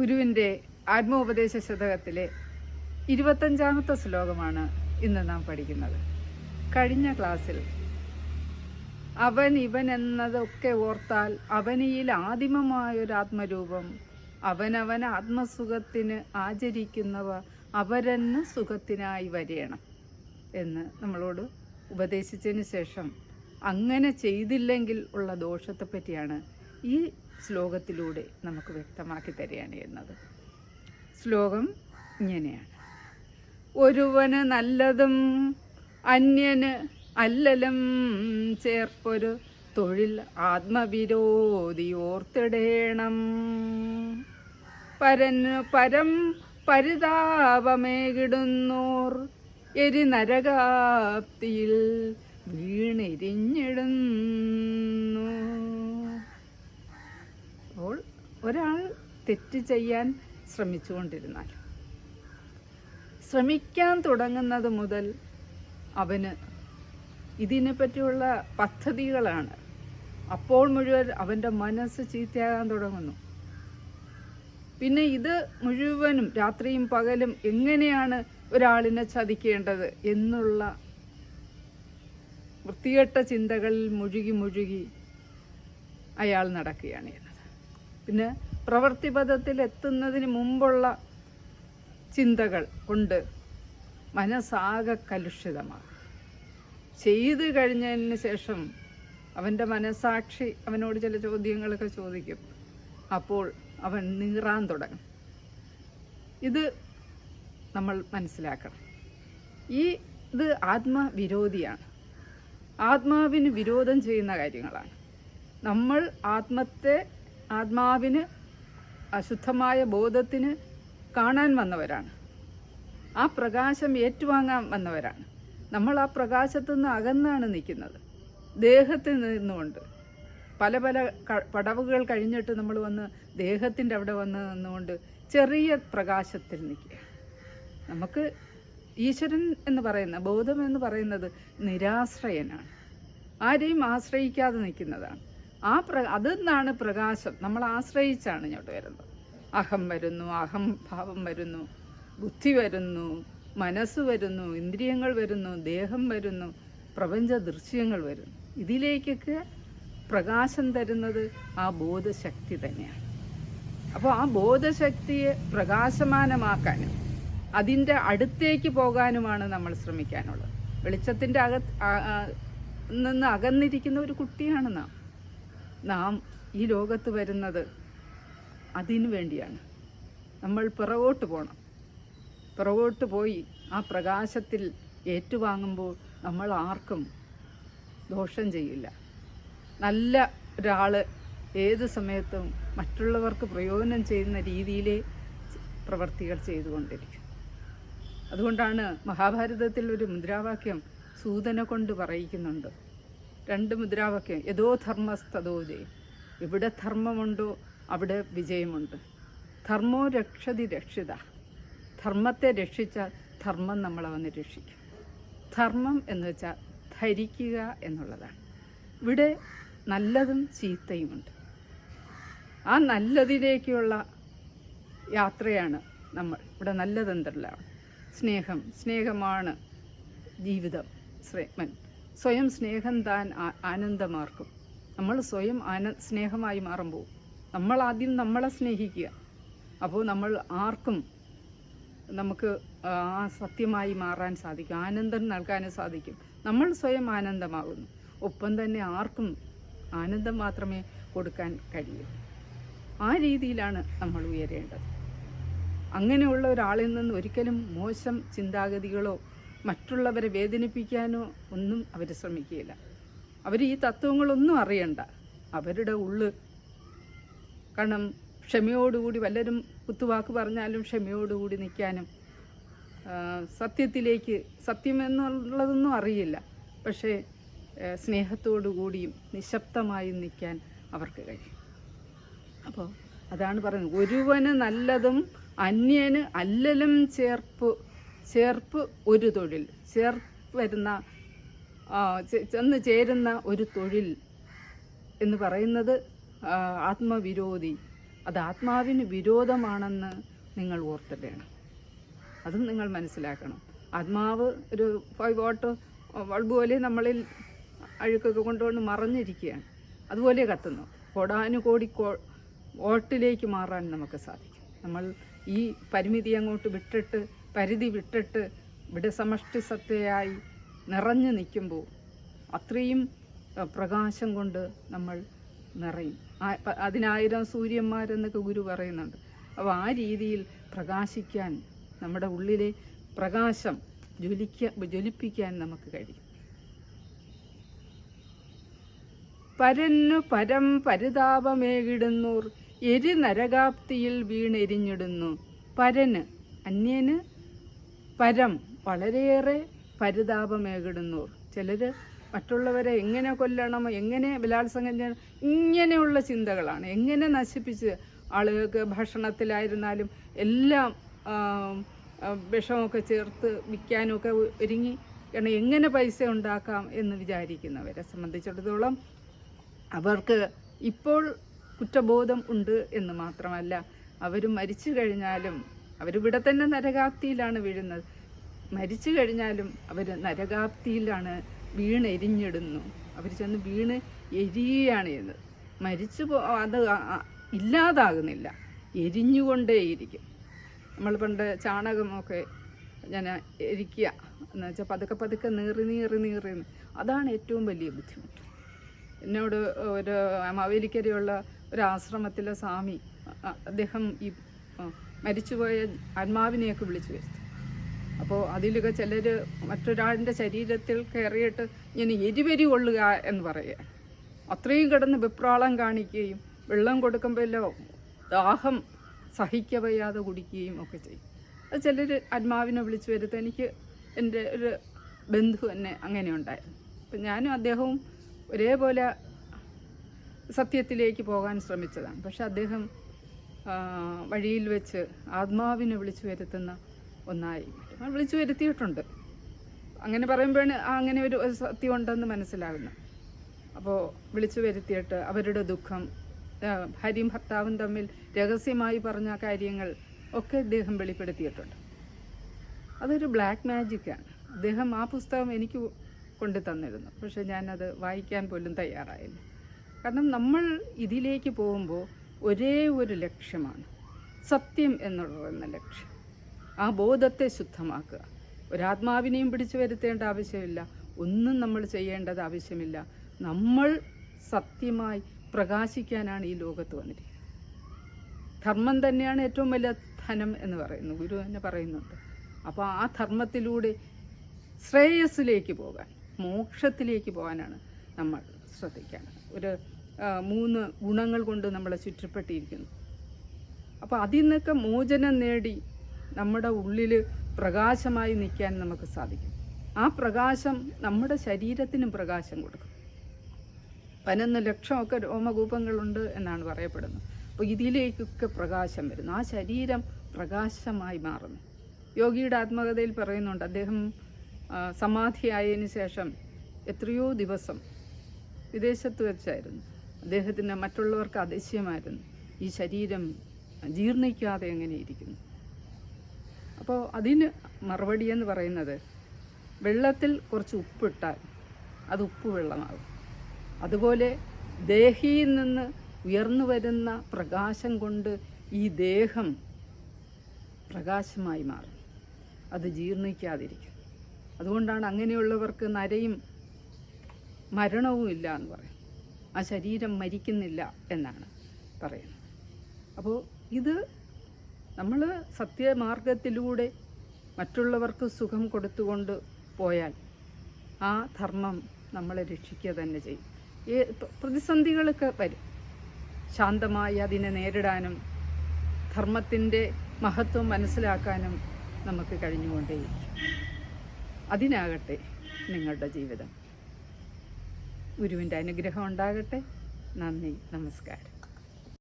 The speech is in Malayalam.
ഗുരുവിന്റെ ആത്മോപദേശ ശതകത്തിലെ ഇരുപത്തഞ്ചാമത്തെ ശ്ലോകമാണ് ഇന്ന് നാം പഠിക്കുന്നത്. കഴിഞ്ഞ ക്ലാസ്സിൽ അവൻ ഇവൻ എന്നതൊക്കെ ഓർത്താൽ അവനിയിൽ ആദിമമായൊരു ആത്മരൂപം അവനവൻ ആത്മസുഖത്തിന് ആചരിക്കുന്നവ അവരെന്ന് സുഖത്തിനായി വരയണം എന്ന് നമ്മളോട് ഉപദേശിച്ചതിന് ശേഷം അങ്ങനെ ചെയ്തില്ലെങ്കിൽ ഉള്ള ദോഷത്തെപ്പറ്റിയാണ് ഈ ശ്ലോകത്തിലൂടെ നമുക്ക് വ്യക്തമാക്കി തരികയാണ് ചെയ്യുന്നത്. ശ്ലോകം ഇങ്ങനെയാണ്. ഒരുവന് നല്ലതും അന്യന് അല്ലലും ചേർപ്പൊരു തൊഴിൽ ആത്മവിരോധി ഓർത്തിടേണം പരന് പരം പരിതാപമേകിടുന്നോർ എരി നരകാപ്തിയിൽ വീണെരിഞ്ഞിടുന്നു അപ്പോൾ ഒരാൾ തെറ്റ് ചെയ്യാൻ ശ്രമിച്ചുകൊണ്ടിരുന്നാൽ ശ്രമിക്കാൻ തുടങ്ങുന്നത് മുതൽ അവന് ഇതിനെ പറ്റിയുള്ള പദ്ധതികളാണ്. അപ്പോൾ മുഴുവൻ അവന്റെ മനസ്സ് ചീത്തയാകാൻ തുടങ്ങുന്നു. പിന്നെ ഇത് മുഴുവനും രാത്രിയും പകലും എങ്ങനെയാണ് ഒരാളിനെ ചതിക്കേണ്ടത് എന്നുള്ള വൃത്തികെട്ട ചിന്തകളിൽ മുഴുകി മുഴുകി അയാൾ നടക്കുകയാണ് പിന്നെ പ്രവൃത്തിപഥത്തിൽ എത്തുന്നതിന് മുമ്പുള്ള ചിന്തകൾ കൊണ്ട് മനസ്സാകെ കലുഷിതമാകും. ചെയ്തു കഴിഞ്ഞതിന് ശേഷം അവന്റെ മനസാക്ഷി അവനോട് ചില ചോദ്യങ്ങളൊക്കെ ചോദിക്കും. അപ്പോൾ അവൻ നീറാൻ തുടങ്ങും. ഇത് നമ്മൾ മനസ്സിലാക്കണം. ഈ ഇത് ആത്മവിരോധിയാണ്. ആത്മാവിന് വിരോധം ചെയ്യുന്ന കാര്യങ്ങളാണ്. നമ്മൾ ആത്മത്തെ ആത്മാവിന് അശുദ്ധമായ ബോധത്തിന് കാണാൻ വന്നവരാണ്. ആ പ്രകാശം ഏറ്റുവാങ്ങാൻ വന്നവരാണ്. നമ്മൾ ആ പ്രകാശത്തു നിന്ന് അകന്നാണ് നിൽക്കുന്നത്. ദേഹത്തിൽ നിന്നുകൊണ്ട്. പല പല പടവുകൾ കഴിഞ്ഞിട്ട് നമ്മൾ വന്ന് ദേഹത്തിന്റെ അവിടെ വന്ന് നിന്നുകൊണ്ട് ചെറിയ പ്രകാശത്തിൽ നിൽക്കുക നമുക്ക് ഈശ്വരൻ എന്ന് പറയുന്ന ബോധം എന്ന് പറയുന്നത് നിരാശ്രയനാണ്. ആരെയും ആശ്രയിക്കാതെ നിൽക്കുന്നതാണ്. ആ പ്ര അതെന്നാണ് പ്രകാശം. നമ്മൾ ആശ്രയിച്ചാണ് ഇങ്ങോട്ട് വരുന്നത്. അഹം വരുന്നു അഹം ഭാവം വരുന്നു ബുദ്ധി വരുന്നു മനസ്സ് വരുന്നു ഇന്ദ്രിയങ്ങൾ വരുന്നു ദേഹം വരുന്നു പ്രപഞ്ച ദൃശ്യങ്ങൾ വരുന്നു. ഇതിലേക്കൊക്കെ പ്രകാശം തരുന്നത് ആ ബോധശക്തി തന്നെയാണ്. അപ്പോൾ ആ ബോധശക്തിയെ പ്രകാശമാനമാക്കാനും അതിന്റെ അടുത്തേക്ക് പോകാനുമാണ് നമ്മൾ ശ്രമിക്കാനുള്ളത്. വെളിച്ചത്തിന്റെ അകത്ത് നിന്ന് അകന്നിരിക്കുന്ന ഒരു കുട്ടിയാണ് നാം. നാം ഈ ലോകത്ത് വരുന്നത് അതിനു വേണ്ടിയാണ്. നമ്മൾ പിറകോട്ട് പോകണം പിറകോട്ട് പോയി ആ പ്രകാശത്തിൽ ഏറ്റുവാങ്ങുമ്പോൾ നമ്മൾ ആർക്കും ദോഷം ചെയ്യില്ല. നല്ല ഒരാൾ ഏത് സമയത്തും മറ്റുള്ളവർക്ക് പ്രയോജനം ചെയ്യുന്ന രീതിയിലെ പ്രവർത്തികൾ ചെയ്തുകൊണ്ടിരിക്കും. അതുകൊണ്ടാണ് മഹാഭാരതത്തിൽ ഒരു മുദ്രാവാക്യം സൂതനെ കൊണ്ട് പറയിക്കുന്നുണ്ട് രണ്ട് മുദ്രാവാക്യം. യഥോ ധർമ്മസ്തതോ ജയം എവിടെ ധർമ്മമുണ്ടോ? അവിടെ വിജയമുണ്ട്. ധർമ്മോ രക്ഷതി രക്ഷിത. ധർമ്മത്തെ രക്ഷിച്ചാൽ ധർമ്മം നമ്മളെ വന്ന് രക്ഷിക്കും. ധർമ്മം എന്ന് വെച്ചാൽ ധരിക്കുക എന്നുള്ളതാണ്. ഇവിടെ നല്ലതും ചീത്തയുമുണ്ട്. ആ നല്ലതിലേക്കുള്ള യാത്രയാണ് നമ്മൾ. ഇവിടെ നല്ലതെന്തല്ല? സ്നേഹം. സ്നേഹമാണ് ജീവിതം. ശ്രേമൻ സ്വയം സ്നേഹം താൻ ആനന്ദമാർക്കും. നമ്മൾ സ്വയം ആന സ്നേഹമായി മാറുമ്പോൾ നമ്മൾ ആദ്യം നമ്മളെ സ്നേഹിക്കുക. അപ്പോൾ നമ്മൾ ആർക്കും നമുക്ക് ആ സത്യമായി മാറാൻ സാധിക്കും. ആനന്ദം നൽകാൻ സാധിക്കും. നമ്മൾ സ്വയം ആനന്ദമാകുന്നു. ഒപ്പം തന്നെ ആർക്കും ആനന്ദം മാത്രമേ കൊടുക്കാൻ കഴിയൂ. ആ രീതിയിലാണ് നമ്മൾ ഉയരേണ്ടത്. അങ്ങനെയുള്ള ഒരാളിൽ നിന്ന് ഒരിക്കലും മോശം ചിന്താഗതികളോ മറ്റുള്ളവരെ വേദനിപ്പിക്കാനോ ഒന്നും അവർ ശ്രമിക്കുകയില്ല. അവർ ഈ തത്വങ്ങളൊന്നും അറിയണ്ട. അവരുടെ ഉള്ള് കാരണം ക്ഷമയോടുകൂടി വല്ലരും കുത്തുവാക്ക് പറഞ്ഞാലും ക്ഷമയോടുകൂടി നിൽക്കാനും സത്യത്തിലേക്ക് സത്യം എന്നുള്ളതൊന്നും അറിയില്ല. പക്ഷേ സ്നേഹത്തോടുകൂടിയും സ്നേഹത്തോടു കൂടിയും നിശബ്ദമായും നിൽക്കാൻ അവർക്ക് കഴിയും. അപ്പോൾ അതാണ് പറയുന്നത്. ഒരുവന് നല്ലതും അന്യന് അല്ലലും ചേർപ്പ് ചേർപ്പ് ഒരു തൊഴിൽ. ചേർപ്പ് വരുന്ന ചെന്ന് ചേരുന്ന ഒരു തൊഴിൽ എന്ന് പറയുന്നത് ആത്മവിരോധി. അത് ആത്മാവിന് വിരോധമാണെന്ന് നിങ്ങൾ ഓർത്തിടണം. അതും നിങ്ങൾ മനസ്സിലാക്കണം. ആത്മാവ് ഒരു വാട്ട് ബൾബ് പോലെ നമ്മളിൽ അഴുക്കൊക്കെ കൊണ്ടുകൊണ്ട് മറഞ്ഞിരിക്കുകയാണ്. അതുപോലെ കത്തുന്നു. കോടാനുകോടി വോട്ടിലേക്ക് മാറാൻ നമുക്ക് സാധിക്കും. നമ്മൾ ഈ പരിമിതി അങ്ങോട്ട് വിട്ടിട്ട് പരിധി വിട്ടിട്ട് ഇവിടെ സമഷ്ടി സത്തയായി നിറഞ്ഞു നിൽക്കുമ്പോൾ അത്രയും പ്രകാശം കൊണ്ട് നമ്മൾ നിറയും. അതിനായിരം സൂര്യന്മാരെന്നൊക്കെ ഗുരു പറയുന്നുണ്ട്. അപ്പോൾ ആ രീതിയിൽ പ്രകാശിക്കാൻ നമ്മുടെ ഉള്ളിലെ പ്രകാശം ജ്വലിക്ക ജ്വലിപ്പിക്കാൻ നമുക്ക് കഴിയും. പരന്നു പരം പരിതാപമേകിടുന്നൂർ എരി നരകാപ്തിയിൽ വീണെരിഞ്ഞിടുന്നു. പരന് അന്യന് പരം വളരെയേറെ പരിതാപമേകിടുന്നൂർ ചിലർ മറ്റുള്ളവരെ എങ്ങനെ കൊല്ലണം എങ്ങനെ ബലാത്സംഗം ചെയ്യണം ഇങ്ങനെയുള്ള ചിന്തകളാണ്. എങ്ങനെ നശിപ്പിച്ച് ആളുകൾക്ക് ഭക്ഷണത്തിലായിരുന്നാലും എല്ലാം വിഷമൊക്കെ ചേർത്ത് വിൽക്കാനൊക്കെ ഒരുങ്ങി കാരണം എങ്ങനെ പൈസ ഉണ്ടാക്കാം എന്ന് വിചാരിക്കുന്നവരെ സംബന്ധിച്ചിടത്തോളം അവർക്ക് ഇപ്പോൾ കുറ്റബോധം ഉണ്ട് എന്ന് മാത്രമല്ല അവർ മരിച്ചു കഴിഞ്ഞാലും അവരിവിടെ തന്നെ നരകാപ്തിയിലാണ് വീഴുന്നത്. മരിച്ചു കഴിഞ്ഞാലും അവർ നരകാപ്തിയിലാണ് വീണ് എരിഞ്ഞിടുന്നു. അവർ ചെന്ന് വീണ് എരിയുകയാണ് ചെയ്യുന്നത്. മരിച്ചു പോ അത് ഇല്ലാതാകുന്നില്ല. എരിഞ്ഞുകൊണ്ടേയിരിക്കും. നമ്മൾ പണ്ട് ചാണകമൊക്കെ ഞാൻ എരിക്കുക എന്ന് വെച്ചാൽ പതുക്കെ പതുക്കെ നീറി നീറി നീറി അതാണ് ഏറ്റവും വലിയ ബുദ്ധിമുട്ട്. എന്നോട് ഒരു മാവേലിക്കരയുള്ള ഒരു ആശ്രമത്തിലെ സ്വാമി അദ്ദേഹം ഈ മരിച്ചുപോയ ആത്മാവിനെയൊക്കെ വിളിച്ചു വരുത്തും. അപ്പോൾ അതിലൊക്കെ ചിലർ മറ്റൊരാളിന്റെ ശരീരത്തിൽ കയറിയിട്ട് ഇങ്ങനെ എരിവരി കൊള്ളുക എന്ന് പറയുക. അത്രയും കിടന്ന് വിപ്രാളം കാണിക്കുകയും വെള്ളം കൊടുക്കുമ്പോഴല്ലോ ദാഹം സഹിക്കവയ്യാതെ കുടിക്കുകയും ഒക്കെ ചെയ്യും. അത് ചിലർ ആത്മാവിനെ വിളിച്ചു വരുത്ത. എനിക്ക് എന്റെ ഒരു ബന്ധു തന്നെ അങ്ങനെ ഉണ്ടായിരുന്നു. അപ്പം ഞാനും അദ്ദേഹവും ഒരേപോലെ സത്യത്തിലേക്ക് പോകാൻ ശ്രമിച്ചതാണ്. പക്ഷെ അദ്ദേഹം വഴിയിൽ വെച്ച് ആത്മാവിനെ വിളിച്ചു വരുത്തുന്ന ഒന്നായി. വിളിച്ചു വരുത്തിയിട്ടുണ്ട്. അങ്ങനെ പറയുമ്പോഴാണ് അങ്ങനെ ഒരു സത്യമുണ്ടെന്ന് ഉണ്ടെന്ന് മനസ്സിലാകുന്നത്. അപ്പോൾ വിളിച്ചു വരുത്തിയിട്ട് അവരുടെ ദുഃഖം ഭാര്യയും ഭർത്താവും തമ്മിൽ രഹസ്യമായി പറഞ്ഞ കാര്യങ്ങൾ ഒക്കെ അദ്ദേഹം വെളിപ്പെടുത്തിയിട്ടുണ്ട്. അതൊരു ബ്ലാക്ക് മാജിക്കാണ് അദ്ദേഹം ആ പുസ്തകം എനിക്ക് കൊണ്ടു തന്നിരുന്നു. പക്ഷെ ഞാനത് വായിക്കാൻ പോലും തയ്യാറായില്ല. കാരണം നമ്മൾ ഇതിലേക്ക് പോകുമ്പോൾ ഒരേ ഒരു ലക്ഷ്യമാണ്. സത്യം എന്നുള്ളതെന്ന ലക്ഷ്യം. ആ ബോധത്തെ ശുദ്ധമാക്കുക. ഒരാത്മാവിനെയും പിടിച്ചു വരുത്തേണ്ട ആവശ്യമില്ല. ഒന്നും നമ്മൾ ചെയ്യേണ്ടത് ആവശ്യമില്ല. നമ്മൾ സത്യമായി പ്രകാശിക്കാനാണ് ഈ ലോകത്ത് വന്നിരിക്കുന്നത്. ധർമ്മം തന്നെയാണ് ഏറ്റവും വലിയ ധനം എന്ന് പറയുന്നു ഗുരു തന്നെ പറയുന്നുണ്ട്. അപ്പോൾ ആ ധർമ്മത്തിലൂടെ ശ്രേയസ്സിലേക്ക് പോകാൻ മോക്ഷത്തിലേക്ക് പോകാനാണ് നമ്മൾ ശ്രദ്ധിക്കേണ്ടത്. ഒരു മൂന്ന് ഗുണങ്ങൾ കൊണ്ട് നമ്മളെ ചുറ്റപ്പെട്ടിരിക്കുന്നു. അപ്പോൾ അതിൽ നിന്നൊക്കെ മോചനം നേടി നമ്മുടെ ഉള്ളിൽ പ്രകാശമായി നിൽക്കാൻ നമുക്ക് സാധിക്കും. ആ പ്രകാശം നമ്മുടെ ശരീരത്തിനും പ്രകാശം കൊടുക്കും. പതിനൊന്ന് ലക്ഷമൊക്കെ രോമകൂപങ്ങളുണ്ട് എന്നാണ് പറയപ്പെടുന്നത്. അപ്പോൾ ഇതിലേക്കൊക്കെ പ്രകാശം വരുന്നു. ആ ശരീരം പ്രകാശമായി മാറുന്നു. യോഗിയുടെ ആത്മകഥയിൽ പറയുന്നുണ്ട് അദ്ദേഹം സമാധിയായതിനു ശേഷം എത്രയോ ദിവസം വിദേശത്ത് വെച്ചായിരുന്നു. അദ്ദേഹത്തിന് മറ്റുള്ളവർക്ക് അതിശയമായിരുന്നു. ഈ ശരീരം ജീർണിക്കാതെ എങ്ങനെ ഇരിക്കുന്നു? അപ്പോൾ അതിന് മറുപടി എന്ന് പറയുന്നത് വെള്ളത്തിൽ കുറച്ച് ഉപ്പിട്ടാൽ അത് ഉപ്പ് വെള്ളമാകും. അതുപോലെ ദേഹിയിൽ നിന്ന് ഉയർന്നു വരുന്ന പ്രകാശം കൊണ്ട് ഈ ദേഹം പ്രകാശമായി മാറും. അത് ജീർണിക്കാതിരിക്കും. അതുകൊണ്ടാണ് അങ്ങനെയുള്ളവർക്ക് നരയും മരണവും ഇല്ല എന്ന് പറയും ആ ശരീരം മരിക്കുന്നില്ല എന്നാണ് പറയുന്നത്. അപ്പോൾ ഇത് നമ്മൾ സത്യമാർഗത്തിലൂടെ മറ്റുള്ളവർക്ക് സുഖം കൊടുത്തുകൊണ്ട് പോയാൽ ആ ധർമ്മം നമ്മളെ രക്ഷിക്കുക തന്നെ ചെയ്യും. ഈ പ്രതിസന്ധികളൊക്കെ വരും. ശാന്തമായി അതിനെ നേരിടാനും ധർമ്മത്തിന്റെ മഹത്വം മനസ്സിലാക്കാനും നമുക്ക് കഴിഞ്ഞുകൊണ്ടേയിരിക്കും. അതിനാകട്ടെ നിങ്ങളുടെ ജീവിതം. ഗുരുവിന്റെ അനുഗ്രഹം ഉണ്ടാകട്ടെ. നന്ദി. നമസ്കാരം.